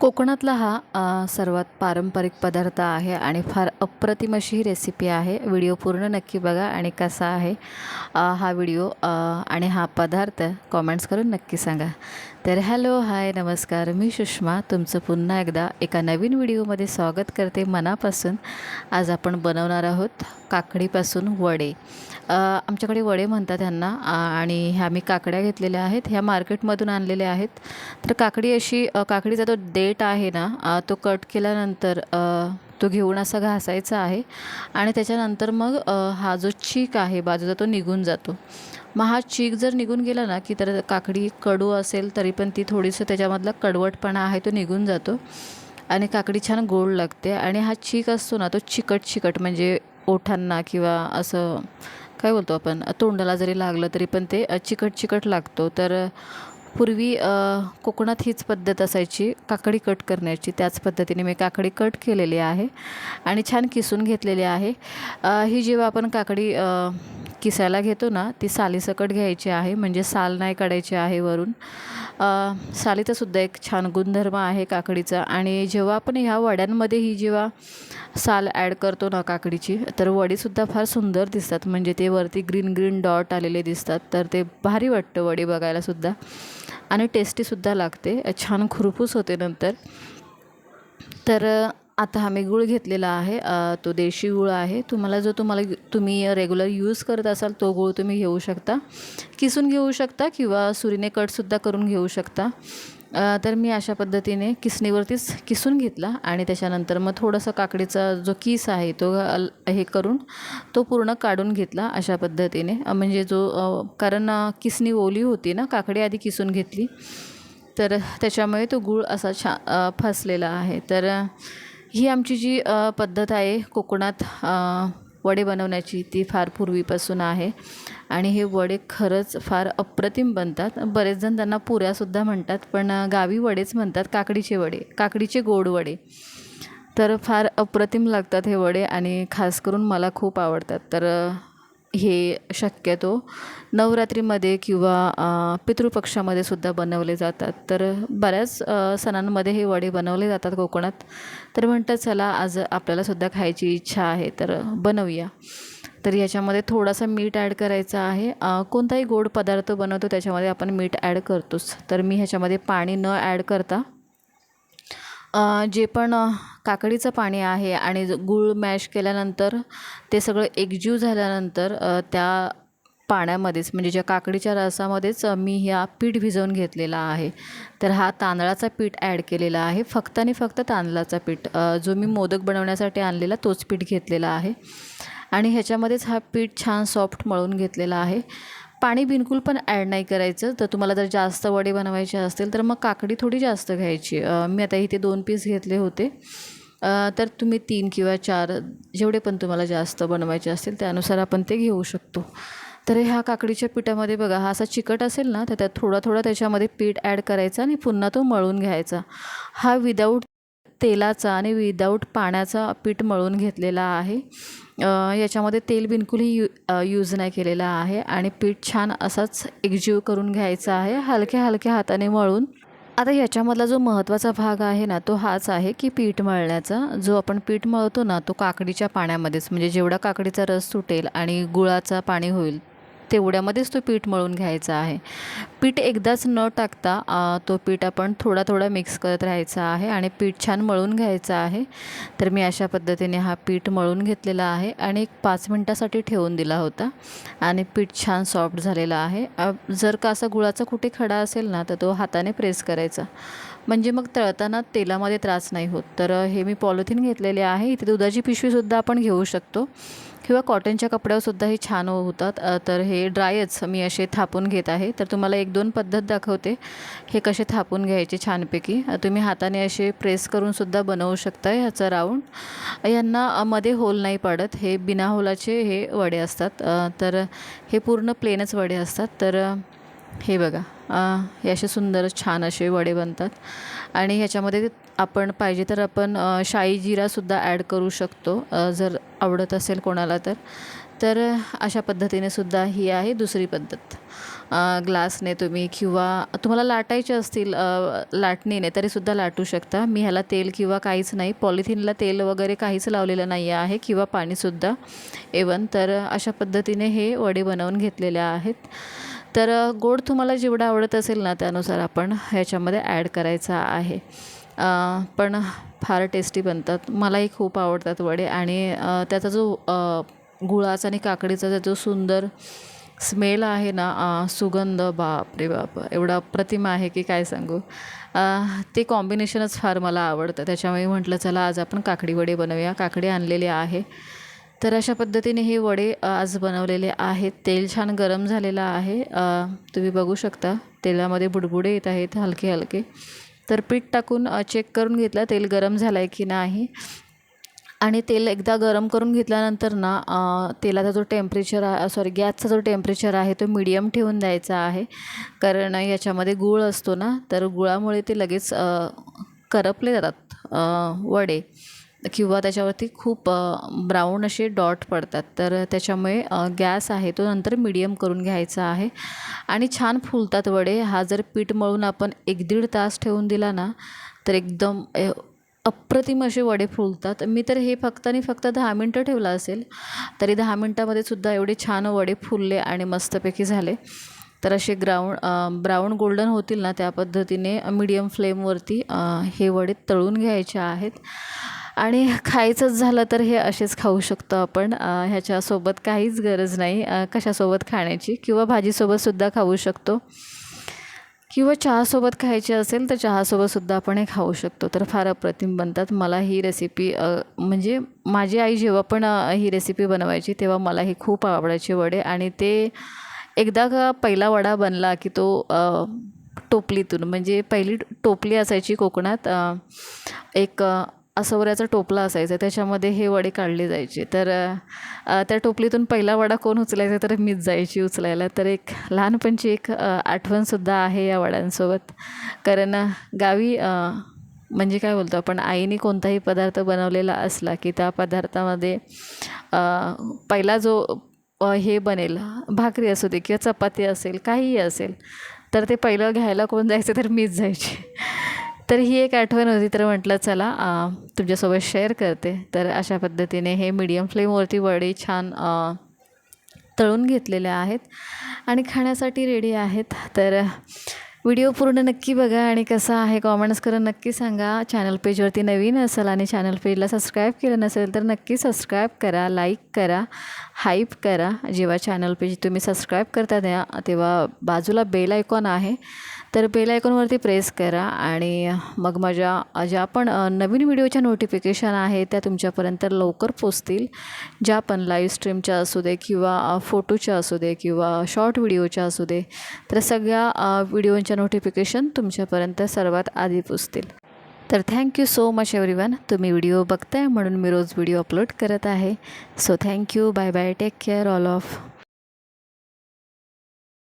कोकणातला हा सर्वात पारंपरिक पदार्थ आहे आणि फार अप्रतिम अशी ही रेसिपी आहे. व्हिडिओ पूर्ण नक्की बघा आणि कसा आहे हा व्हिडिओ आणि हा पदार्थ कॉमेंट्स करून नक्की सांगा. तर हॅलो हाय नमस्कार. मी सुषमा तुमचं पुन्हा एकदा एका नवीन व्हिडिओमध्ये स्वागत करते मनापासून. आज आपण बनवणार आहोत काकडीपासून वडे. आमच्याकडे वडे म्हणतात ह्यांना आणि ह्या मी काकड्या घेतलेल्या आहेत. ह्या मार्केटमधून आणलेल्या आहेत. तर काकडी अशी काकडीचा तो डेट आहे ना तो कट केल्यानंतर तो घेऊन असा घासायचा आहे. आणि त्याच्यानंतर मग हा जो चीक आहे बाजूचा तो निघून जातो. मग हा चीक जर निघून गेला ना की तर काकडी कडू असेल तरी पण ती थोडीसं त्याच्यामधला कडवटपणा आहे तो निघून जातो. आणि काकडी छान गोड लागते. आणि हा चीक असतो ना तो चिकट चिकट म्हणजे ओठांना किंवा असं काय बोलतो आपण तोंडाला जरी लागलं तरी पण ते चिकट चिकट लागतो. तर पूर्वी कोकणात हीच पद्धत असायची काकडी कट करण्याची. त्याच पद्धतीने मी काकडी कट केलेली आहे. आणि छान किसून घेतलेली आहे. ही जेव्हा आपण काकडी किसायला घेतो ना ती सालीसकट घ्यायची आहे म्हणजे साल नाही काढायची आहे वरून. अ, सुद्धा एक छान गुणधर्म आहे काकडीचा. आणि जेव्हा आपण ह्या वड्यांमध्ये ही जेव्हा साल ॲड करतो ना काकडीची तर वडीसुद्धा फार सुंदर दिसतात. म्हणजे ते वरती ग्रीन ग्रीन डॉट आलेले दिसतात तर ते भारी वाटतं वडी बघायलासुद्धा आणि टेस्टीसुद्धा लागते. छान खुरपूस होते नंतर. तर आता आम्ही गूळ घेतलेला आहे तो देशी गूळ आहे. तुम्हाला जो तुम्हाला तुम्ही रेग्युलर यूज करत असाल तो गूळ तुम्ही घेऊ शकता. किसून घेऊ शकता किंवा सुरीने कटसुद्धा करून घेऊ शकता. तर मी अशा पद्धतीने किसणीवरतीच किसून घेतला आणि त्याच्यानंतर मग थोडंसं काकडीचा जो किस आहे तो अल- हे करून तो पूर्ण काढून घेतला अशा पद्धतीने. म्हणजे जो कारण किसणी ओली होती ना काकडी आधी किसून घेतली. तर त्याच्यामुळे तो गूळ असा छा फसलेला आहे. तर ही आमची जी पद्धत आहे कोकणात वडे बनवण्याची ती फार पूर्वीपासून आहे. आणि हे वडे खरंच फार अप्रतिम बनतात. बरेच जण त्यांना पुऱ्यासुद्धा म्हणतात पण गावी वडेच म्हणतात काकडीचे वडे काकडीचे गोड वडे. तर फार अप्रतिम लागतात हे वडे आणि खास करून मला खूप आवडतात. तर हे शक्यतो नवरात्रीमध्ये किंवा पितृपक्षामध्ये सुद्धा बनवले जातात. तर बऱ्याच सणांमध्ये हे वडे बनवले जातात कोकणात. तर म्हणतात चला आज आपल्यालासुद्धा खायची इच्छा आहे तर बनवूया. तर याच्यामध्ये थोडासा मीठ ॲड करायचा आहे. कोणताही गोड पदार्थ बनवतो त्याच्यामध्ये आपण मीठ ॲड करतोच. तर मी ह्याच्यामध्ये पाणी न ॲड करता जे पण काकडीचं पाणी आहे आणि गूळ मॅश केल्यानंतर ते सगळं एकजीव झाल्यानंतर त्या पाण्यामध्येच म्हणजे ज्या काकडीच्या रसामध्येच मी ह्या पीठ भिजवून घेतलेला आहे. तर हा तांदळाचा पीठ ॲड केलेला आहे. फक्त आणि फक्त तांदळाचा पीठ. जो मी मोदक बनवण्यासाठी आणलेला तोच पीठ घेतलेला आहे. आणि ह्याच्यामध्येच हा पीठ छान सॉफ्ट मळून घेतलेला आहे. पाणी बिलकुल पण ॲड नाही करायचं. तर तुम्हाला जर जास्त वडे बनवायचे असतील तर मग काकडी थोडी जास्त घ्यायची. मी आता इथे दोन पीस घेतले होते. तर तुम्ही तीन किंवा चार जेवढे पण तुम्हाला जास्त बनवायचे असतील त्यानुसार आपण ते घेऊ शकतो. तर ह्या काकडीच्या पिठामध्ये बघा हा असा चिकट असेल ना तर त्यात थोडा थोडा त्याच्यामध्ये पीठ ॲड करायचा आणि पुन्हा तो मळून घ्यायचा. हा विदाऊट तेलाचा आणि विदाऊट पाण्याचा पीठ मळून घेतलेला आहे. याच्यामध्ये तेल बिलकुलही यू यूज नाही केलेला आहे आणि पीठ छान असाच एकजीव करून घ्यायचा आहे हलक्या हलक्या हाताने मळून. आता ह्याच्यामधला जो महत्त्वाचा भाग आहे ना तो हाच आहे की पीठ मळण्याचा. जो आपण पीठ मळतो ना तो काकडीच्या पाण्यामध्येच म्हणजे जेवढा काकडीचा रस सुटेल आणि गुळाचा पाणी होईल तेवढ्यामध्येच तो पीठ मळून घ्यायचा आहे. पीठ एकदाच न टाकता तो पीठ आपण थोडा थोडा मिक्स करत राहायचा आहे आणि पीठ छान मळून घ्यायचं आहे. तर मी अशा पद्धतीने हा पीठ मळून घेतलेला आहे आणि एक पाच मिनटासाठी ठेवून दिला होता आणि पीठ छान सॉफ्ट झालेलं आहे. जर का असा गुळाचा कुठे खडा असेल ना तर तो हाताने प्रेस करायचा. म्हणजे मग तळताना तेलामध्ये त्रास नाही होत. तर हे मी पॉलिथिन घेतलेले आहे. इथे दुधाची पिशवीसुद्धा आपण घेऊ शकतो. किंवा कॉटनच्या कपड्यावरसुद्धा हे छान होतात. तर हे ड्रायच मी असे थापून घेत आहे. तर तुम्हाला एक दोन पद्धत दाखवते. हे कसे थापून घ्यायचे छानपैकी. तुम्ही हाताने असे प्रेस करूनसुद्धा बनवू शकता ह्याचा राऊंड. यांना मध्ये होल नाही पडत. हे बिना होलाचे हे वडे असतात. तर हे पूर्ण प्लेनच वडे असतात. तर हे बघा. हे असे सुंदर छान असे वडे बनतात. आणि ह्याच्यामध्ये आपण पाहिजे तर आपण शाही शाई जिरासुद्धा ॲड करू शकतो जर आवडत असेल कोणाला तर. तर अशा पद्धतीने सुद्धा ही आहे दुसरी पद्धत. ग्लासने तुम्ही किंवा तुम्हाला लाटायचे असतील लाटणीने तरीसुद्धा लाटू शकता. मी ह्याला तेल किंवा काहीच नाही पॉलिथिनला तेल वगैरे काहीच लावलेलं नाही आहे किंवा पाणीसुद्धा एवन तर अशा पद्धतीने हे वडे बनवून घेतलेले आहेत. तर गोड तुम्हाला जेवढं आवडत असेल ना त्यानुसार आपण ह्याच्यामध्ये ॲड करायचा आहे. पण फार टेस्टी बनतात. मलाही खूप आवडतात वडे आणि त्याचा जो गुळाचा आणि काकडीचा जो सुंदर स्मेल आहे ना सुगंध बाप रे बाप एवढा अप्रतिम आहे की काय सांगू. ते कॉम्बिनेशनच फार मला आवडतं. त्याच्यामुळे म्हटलं चला आज आपण काकडी वडे बनवूया. काकडी आणलेली आहे. तर अशा पद्धतीने हे वडे आज बनवलेले आहेत. तेल छान गरम झालेलं आहे. तुम्ही बघू शकता तेलामध्ये बुडबुडे येत आहेत हलके हलके. तर पीठ टाकून चेक करून घेतलं तेल गरम झालं आहे की नाही. आणि तेल एकदा गरम करून घेतल्यानंतर ना तेलाचा जो टेम्परेचर आहे सॉरी गॅसचा जो टेम्परेचर आहे तो मिडियम ठेवून द्यायचा आहे. कारण याच्यामध्ये गूळ असतो ना तर गुळामुळे ते लगेच करपले जातात वडे. किंवा त्याच्यावरती खूप ब्राऊन असे डॉट पडतात. तर त्याच्यामुळे गॅस आहे तो नंतर मिडियम करून घ्यायचा आहे. आणि छान फुलतात वडे. हा जर पीठ मळून आपण एक दीड तास ठेवून दिला ना तर एकदम अप्रतिम असे वडे फुलतात. मी तर हे फक्त आणि फक्त दहा मिनटं ठेवलं असेल तरी दहा मिनटामध्ये सुद्धा एवढे छान वडे फुलले आणि मस्तपैकी झाले. तर असे ग्राउंड ब्राऊन गोल्डन होतील ना त्या पद्धतीने मिडियम फ्लेमवरती हे वडे तळून घ्यायचे आहेत. आणि खायचंच झालं तर हे असेच खाऊ शकतो आपण. ह्याच्यासोबत काहीच गरज नाही. कशासोबत खाण्याची? किंवा भाजीसोबतसुद्धा खाऊ शकतो. किंवा चहासोबत खायचे असेल तर चहासोबतसुद्धा आपण हे खाऊ शकतो. तर फार अप्रतिम बनतात. मला ही रेसिपी म्हणजे माझी आई जेव्हा पण ही रेसिपी बनवायची तेव्हा मला ही खूप आवडायचे वडे. आणि ते एकदा का पहिला वडा बनला की तो टोपलीतून म्हणजे पहिली टोपली असायची कोकणात एक असवऱ्याचा टोपला असायचा त्याच्यामध्ये हे वडे काढले जायचे. तर त्या टोपलीतून पहिला वडा कोण उचलायचा? तर मीच जायची उचलायला. तर एक लहानपणची एक आठवणसुद्धा आहे या वड्यांसोबत. कारण गावी म्हणजे काय बोलतो आपण आईने कोणताही पदार्थ बनवलेला असला की त्या पदार्थामध्ये पहिला जो हे बनेल भाकरी असू दे किंवा चपाती असेल काहीही असेल तर ते पहिलं घ्यायला कोण जायचं? तर मीच जायची. तर ही एक आठवण होती तर म्हटलं चला तुमच्यासोबत शेअर करते. तर अशा पद्धतीने हे मीडियम फ्लेमवरती वडे छान तळून घेतलेले आहेत. आणि खाण्यासाठी रेडी आहेत. तर व्हिडिओ पूर्ण नक्की बघा आणि कसा आहे कॉमेंट्स करून नक्की सांगा. चॅनल पेजवरती नवीन असेल आणि चॅनल पेजला सबस्क्राईब केलं नसेल तर नक्की सबस्क्राईब करा लाईक करा हाईप करा. जेव्हा चॅनल पेज तुम्ही सबस्क्राईब करता त्या तेव्हा बाजूला बेल आयकॉन आहे. तर बेल आयकॉनवरती प्रेस करा आणि मग माझ्या ज्या पण नवीन व्हिडिओच्या नोटिफिकेशन आहे त्या तुमच्यापर्यंत लवकर पोचतील. ज्या पण लाईव्ह स्ट्रीमच्या असू दे किंवा फोटोच्या असू दे किंवा शॉर्ट व्हिडिओच्या असू दे तर सगळ्या व्हिडिओच्या व्हिडिओच्या नोटिफिकेशन तुमच्यापर्यंत सर्वात आधी पोचतील. तर thank you so much everyone तुम्ही व्हिडिओ बघताय म्हणून मी रोज व्हिडिओ अपलोड करत आहे. So thank you bye bye take care all of